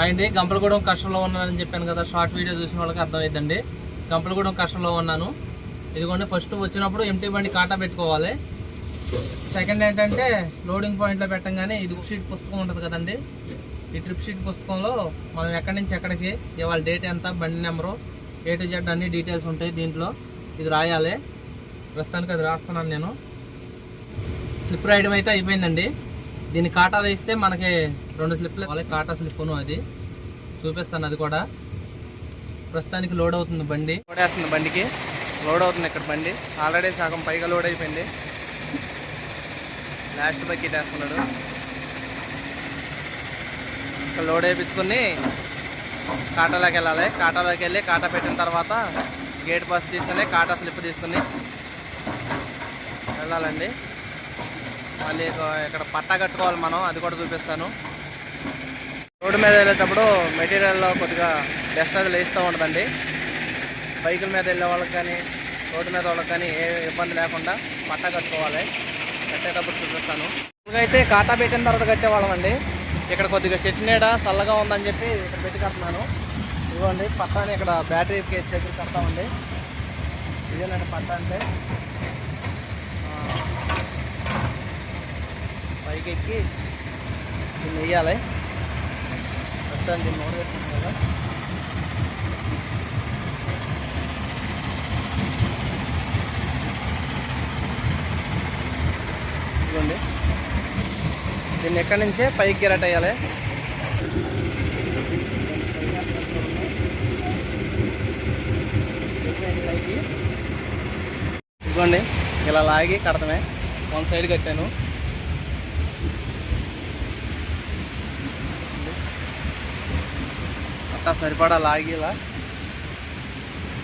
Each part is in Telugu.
అండి గంపలగూడెం కష్టంలో ఉన్నానని చెప్పాను కదా షార్ట్ వీడియో చూసిన వాళ్ళకి అర్థమైందండి. గంపలగూడెం కష్టంలో ఉన్నాను. ఇదిగోండి ఫస్ట్ వచ్చినప్పుడు ఎంటీ బండి కాటా పెట్టుకోవాలి. సెకండ్ ఏంటంటే లోడింగ్ పాయింట్లో పెట్టంగానే ఇది షీట్ పుస్తకం ఉంటుంది కదండి. ఈ ట్రిప్ షీట్ పుస్తకంలో మనం ఎక్కడి నుంచి ఎక్కడికి ఇవాళ డేట్ ఎంత బండి నెంబరు ఏ టు జెడ్ అన్ని డీటెయిల్స్ ఉంటాయి దీంట్లో. ఇది రాయాలి. ప్రస్తుతానికి అది రాస్తున్నాను నేను. స్లిప్ రాయడం అయితే అయిపోయిందండి. దీన్ని కాటాలు ఇస్తే మనకి రెండు స్లిప్లు అలాగే కాటా స్లిప్ను అది. చూపిస్తాను అది కూడా. ప్రస్తుతానికి లోడ్ అవుతుంది బండి. లోడ్ వేస్తుంది బండికి. లోడ్ అవుతుంది ఇక్కడ బండి. ఆల్రెడీ సగం పైగా లోడ్ అయిపోయింది. లాస్ట్ బకెట్ వేస్తున్నాడు. ఇక్కడ లోడ్ వేయించుకుని కాటాలోకి వెళ్ళాలి. కాటాలోకి వెళ్ళి కాటా పెట్టిన తర్వాత గేట్ బస్ తీసుకుని కాటా స్లిప్ తీసుకుని వెళ్ళాలండి. మళ్ళీ ఇక్కడ పట్టా కట్టుకోవాలి మనం అది కూడా చూపిస్తాను. రోడ్డు మీద వెళ్ళేటప్పుడు మెటీరియల్లో కొద్దిగా డస్ట్ అది లేస్తూ ఉంటుందండి. బైకుల మీద వెళ్ళే వాళ్ళకి కానీ రోడ్డు మీద వాళ్ళకి కానీ ఏ ఇబ్బంది లేకుండా పట్టా కట్టుకోవాలి. కట్టేటప్పుడు చూపిస్తాను. అయితే కాటా పెట్టిన తర్వాత కట్టేవాళ్ళం అండి. ఇక్కడ కొద్దిగా చెట్టు నీడ చల్లగా ఉందని చెప్పి ఇక్కడ పెట్టి కడుతున్నాను. ఇదిగోండి పట్టాని ఇక్కడ బ్యాటరీ కేసు దగ్గర కడతామండి. ఇదేనండి పట్టా అంటే. పైకి ఎక్కి దీన్ని వేయాలి ప్రస్తుతానికి దీన్ని నోట్ కదా. ఇదిగోండి. దీన్ని ఎక్కడి నుంచే పైకి గిరట్ వేయాలి? ఇదిగోండి. ఇలా లాగి కడతమే. వన్ సైడ్ కట్టాను. అట్టా సరిపడా లాగేలా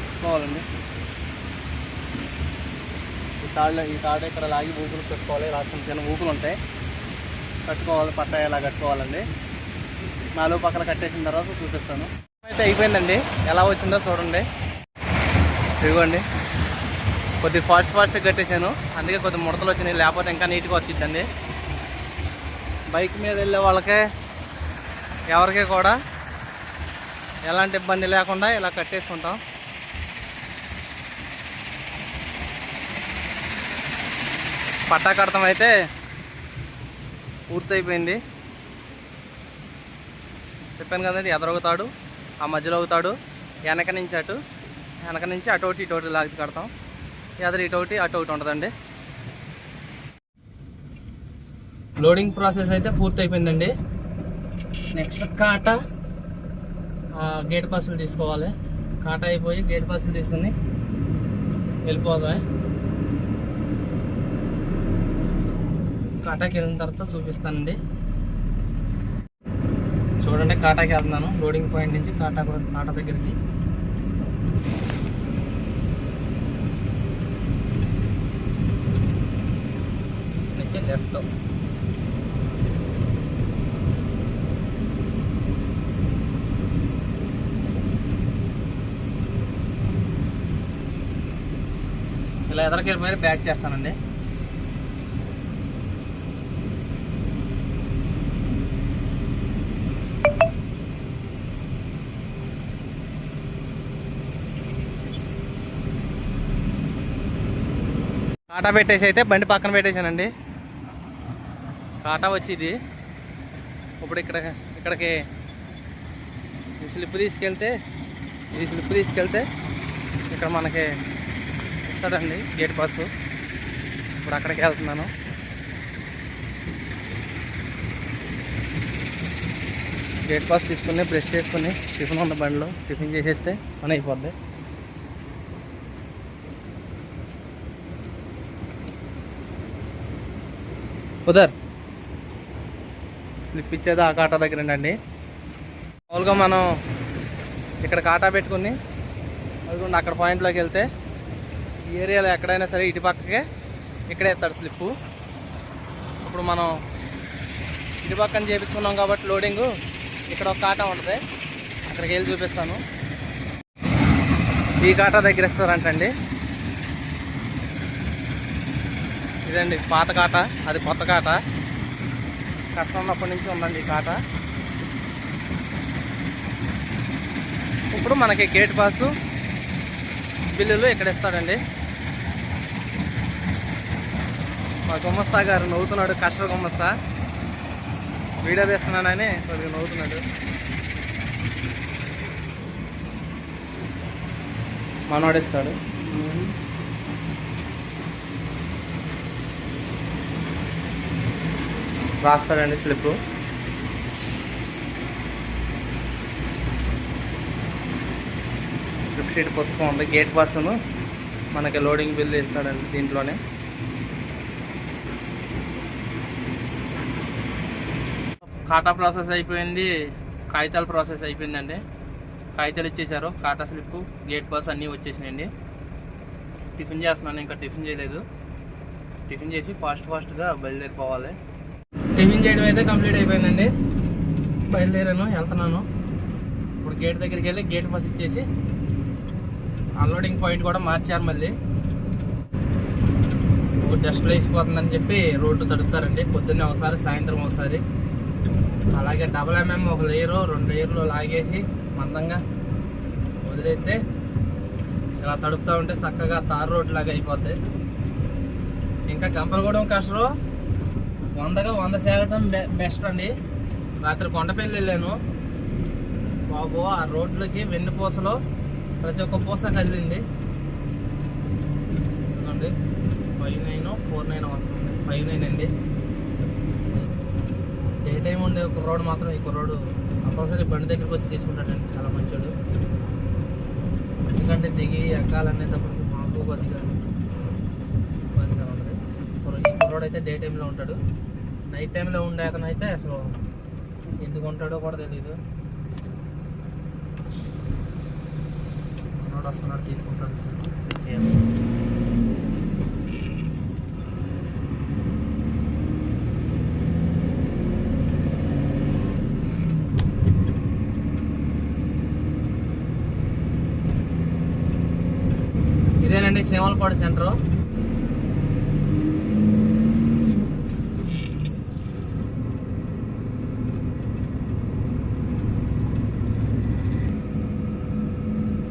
పెట్టుకోవాలండి ఈ తాళ్ళు ఈ తాడు ఇక్కడ లాగి ఊపులు పెట్టుకోవాలి ఇలా చిన్న చిన్న ఊపులు ఉంటాయి కట్టుకోవాలి పట్ట ఇలా కట్టుకోవాలండి. నాలుగు పక్కన కట్టేసిన తర్వాత చూపిస్తాను. అయితే అయిపోయిందండి. ఎలా వచ్చిందో చూడండి. ఇదిగోండి. కొద్ది ఫాస్ట్ ఫాస్ట్గా కట్టేశాను. అందుకే కొద్ది ముడతలు వచ్చినాయి. లేకపోతే ఇంకా నీట్గా వచ్చిద్దండి. బైక్ మీద వెళ్ళే వాళ్ళకే ఎవరికి కూడా ఎలాంటి ఇబ్బంది లేకుండా ఇలా కట్టేసుకుంటాం. పట్టా కడతాం అయితే పూర్తయిపోయింది. చెప్పాను కదండి ఎదరొగుతాడు ఆ మధ్యలో అవుతాడు వెనక నుంచి అటు వెనక నుంచి అటు ఒకటి ఇటు ఒకటి లాగి కడతాం. ఎదరు ఇటు ఒకటి అటు ఒకటి ఉంటుందండి. లోడింగ్ ప్రాసెస్ అయితే పూర్తయిపోయిందండి. నెక్స్ట్ కాటా గేట్ పాసులు తీసుకోవాలి. కాటా అయిపోయి గేట్ పాసులు తీసుకుని వెళ్ళిపోదాం కాటాకి వెళ్ళిన తర్వాత చూపిస్తానండి. చూడండి కాటాకి వెళ్తున్నాను. లోడింగ్ పాయింట్ నుంచి కాటా కాటా దగ్గరికి. లెఫ్ట్ ఇలా ఎదరికి వెళ్ళిపోయి బ్యాక్ చేస్తానండి. కాటా పెట్టేసి అయితే బండి పక్కన పెట్టేశానండి. కాటా వచ్చి ఇది. ఇప్పుడు ఇక్కడ ఇక్కడికి ఈ స్లిప్ తీసుకెళ్తే ఈ స్లిప్ తీసుకెళ్తే ఇక్కడ మనకి ఇస్తాడండి గేట్ పాస్ ఇప్పుడు అక్కడికి వెళ్తున్నాను. గేట్ పాస్ తీసుకుని బ్రష్ చేసుకుని టిఫిన్ ఉన్న బండిలో టిఫిన్ చేసేస్తే పని అయిపోద్ది. ఉదర్ స్లిప్ ఇచ్చేది ఆ కాటా దగ్గర అండి. మామూలుగా మనం ఇక్కడ కాటా పెట్టుకుని అక్కడ పాయింట్లోకి వెళ్తే ఈ ఏరియాలో ఎక్కడైనా సరే ఇటు పక్కకే ఇక్కడే ఎత్తాడు స్లిప్పు. ఇప్పుడు మనం ఇటు పక్కన చేపించుకున్నాం కాబట్టి లోడింగు. ఇక్కడ ఒక కాటా ఉంటుంది. అక్కడికి వెళ్ళి చూపిస్తాను. ఈ కాటా దగ్గర ఇస్తారంటండి ఇదండి పాత కాట. అది కొత్త కాట. కష్టం ఉన్నప్పటి నుంచి ఉందండి ఈ కాట. ఇప్పుడు మనకి గేట్ పాసు బిల్లులు ఇక్కడ ఇస్తాడండి. మా గుమ్మస్తా గారు నవ్వుతున్నాడు కష్ట గుమ్మస్తా. వీడియో తీస్తున్నానని కొద్దిగా నవ్వుతున్నాడు. మనోడిస్తాడు. రాస్తాడండి స్లిప్ స్లిప్ షీట్ పుస్తకం ఉంది గేట్ పాస్ను మనకి లోడింగ్ బిల్ ఇస్తాడండి దీంట్లోనే. కాటా ప్రాసెస్ అయిపోయింది కాగితాల ప్రాసెస్ అయిపోయిందండి. కాగితాలు ఇచ్చేసారు కాటా స్లిప్ గేట్ పాస్ అన్నీ వచ్చేసినాయండి. టిఫిన్ చేస్తున్నాను ఇంకా టిఫిన్ చేయలేదు. టిఫిన్ చేసి ఫాస్ట్ ఫాస్ట్గా బయలుదేరిపోవాలి. టిఫిన్ చేయడం అయితే కంప్లీట్ అయిపోయిందండి. బయలుదేరాను వెళ్తున్నాను. ఇప్పుడు గేట్ దగ్గరికి వెళ్ళి గేట్ బస్ ఇచ్చేసి అన్లోడింగ్ పాయింట్ కూడా మార్చారు మళ్ళీ. ఒక డస్ట్లో వేసిపోతుందని చెప్పి రోడ్డు తడుపుతారండి. పొద్దున్నే ఒకసారి సాయంత్రం ఒకసారి. అలాగే డబల్ ఎంఎం ఒక లేయరు రెండు లేయర్లు లాగేసి మందంగా వదిలేస్తే ఇలా తడుపుతూ ఉంటే చక్కగా తార్ రోడ్ లాగా అయిపోతాయి ఇంకా గంపలగూడెం కష్టరు వందగా వంద సేరటం బెస్ట్ అండి. రాత్రి కొండపల్లి వెళ్ళాను. బాబు ఆ రోడ్లకి వెన్నుపూసలో ప్రతి ఒక్క పూస కదిలింది. ఫైవ్ నైన్ ఫోర్ నైన్ వస్తుంది. ఫైవ్ నైన్ అండి. టైం ఉండే ఒక రోడ్ మాత్రం ఈ రోడ్డు కంపల్సరీ బండి దగ్గరికి వచ్చి తీసుకుంటాడండి చాలా మంచోడు. ఎందుకంటే దిగి ఎక్కాలనేటప్పటికి మాకు కొద్దిగా ఇబ్బందిగా ఉంది ఈ కుర్రోడు అయితే డే టైంలో ఉంటాడు. నైట్ టైంలో ఉండే అతను అయితే అసలు ఎందుకు ఉంటాడో కూడా తెలియదు మనోడు వస్తున్నాడు తీసుకుంటాడు. చేయాలి ఇదేనండి సేమలపాడు సెంటర్.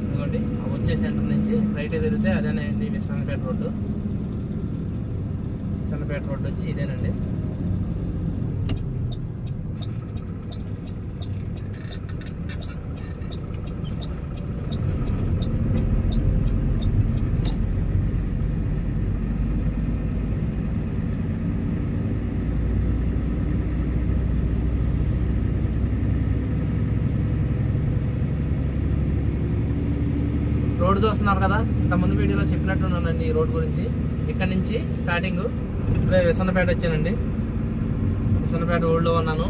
ఇదిగోండి వచ్చే సెంటర్ నుంచి రైట్ తిరిగితే అదేనండి సన్నపేట రోడ్డు. సన్నపేట రోడ్డు వచ్చి ఇదేనండి రోడ్ చూస్తున్నారు కదా ఇంతకుముందు వీడియోలో చెప్పినట్టున్నానండి ఈ రోడ్ గురించి. ఇక్కడ నుంచి స్టార్టింగ్ ఇప్పుడే విసన్నపేట వచ్చానండి. విసన్నపేట ఓల్డ్లో ఉన్నాను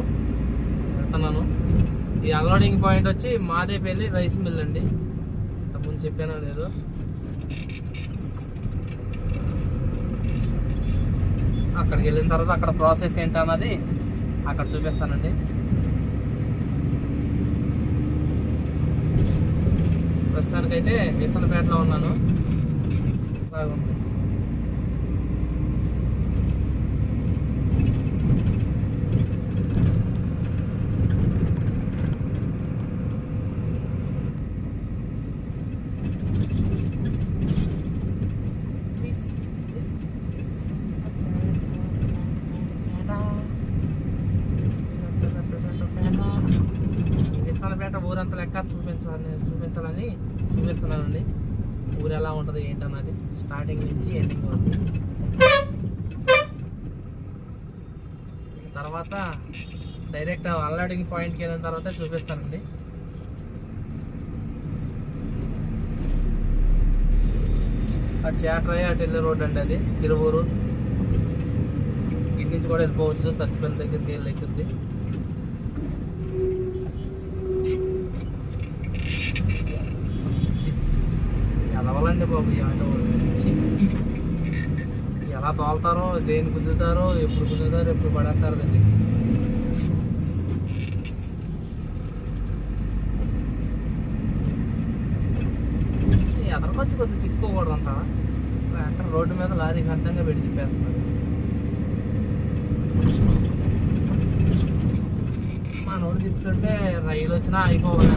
వెళ్తున్నాను. ఈ అన్లోడింగ్ పాయింట్ వచ్చి మాదేపల్లి రైస్ మిల్ అండి. ఇంతకుముందు చెప్పానో లేదు. అక్కడికి వెళ్ళిన తర్వాత అక్కడ ప్రాసెస్ ఏంటన్నది అక్కడ చూపిస్తానండి. ప్రస్తుతానికైతే విసనపేటలో ఉన్నాను. బాగుంది. చూపించాలని చూపించాలని చూపిస్తున్నానండి. ఊరు ఎలా ఉంటుంది ఏంటన్నది స్టార్టింగ్ నుంచి ఎండింగ్ వరకు. తర్వాత డైరెక్ట్ అన్లోడింగ్ పాయింట్కి వెళ్ళిన తర్వాత చూపిస్తానండి. అటు చేటరాయి అటు వెళ్ళే రోడ్ అండి అది తిరువూరు. ఇటు నుంచి కూడా వెళ్ళిపోవచ్చు సత్తిపల్లి దగ్గరికి వెళ్ళి ఎక్కుద్ది. అండి బాబు? ఈ ఆటో ఎలా తోలుతారో దేని గుద్దుతారో ఎప్పుడు గుద్దుతారో ఎప్పుడు పడేస్తారు అండి ఎదరకొచ్చి కొద్దిగా తిప్పుకోకూడదు అంటారా అక్కడ రోడ్డు మీద లారీ అడ్డంగా పెట్టి తిప్పేస్తున్నారు. మనోడు తిప్పుతుంటే రైలు వచ్చినా అయిపోవాలి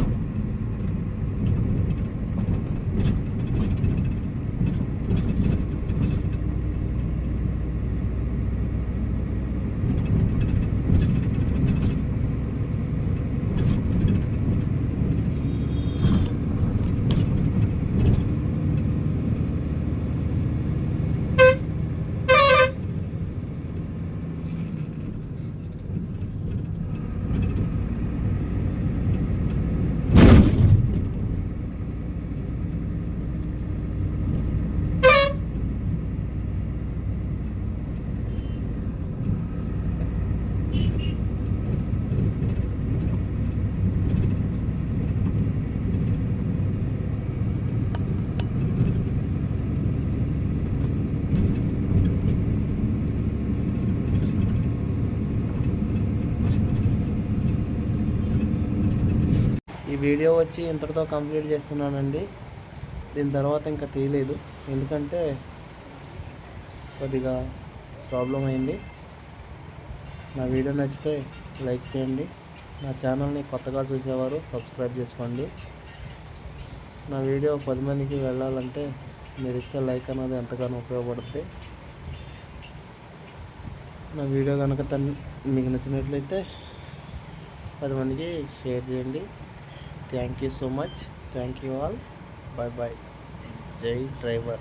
ఈ వీడియో వచ్చి ఇంతటితో కంప్లీట్ చేస్తున్నానండి. దీని తర్వాత ఇంకా తీయలేదు. ఎందుకంటే కొద్దిగా ప్రాబ్లం అయింది. నా వీడియో నచ్చితే లైక్ చేయండి. నా ఛానల్ని కొత్తగా చూసేవారు సబ్స్క్రైబ్ చేసుకోండి. నా వీడియో పది మందికి వెళ్ళాలంటే మీరు ఇచ్చే లైక్ అనేది ఎంతగానో ఉపయోగపడుతుంది నా వీడియో కనుక తను మీకు నచ్చినట్లయితే పది మందికి షేర్ చేయండి. thank you so much. Thank you all. Bye bye Jay driver.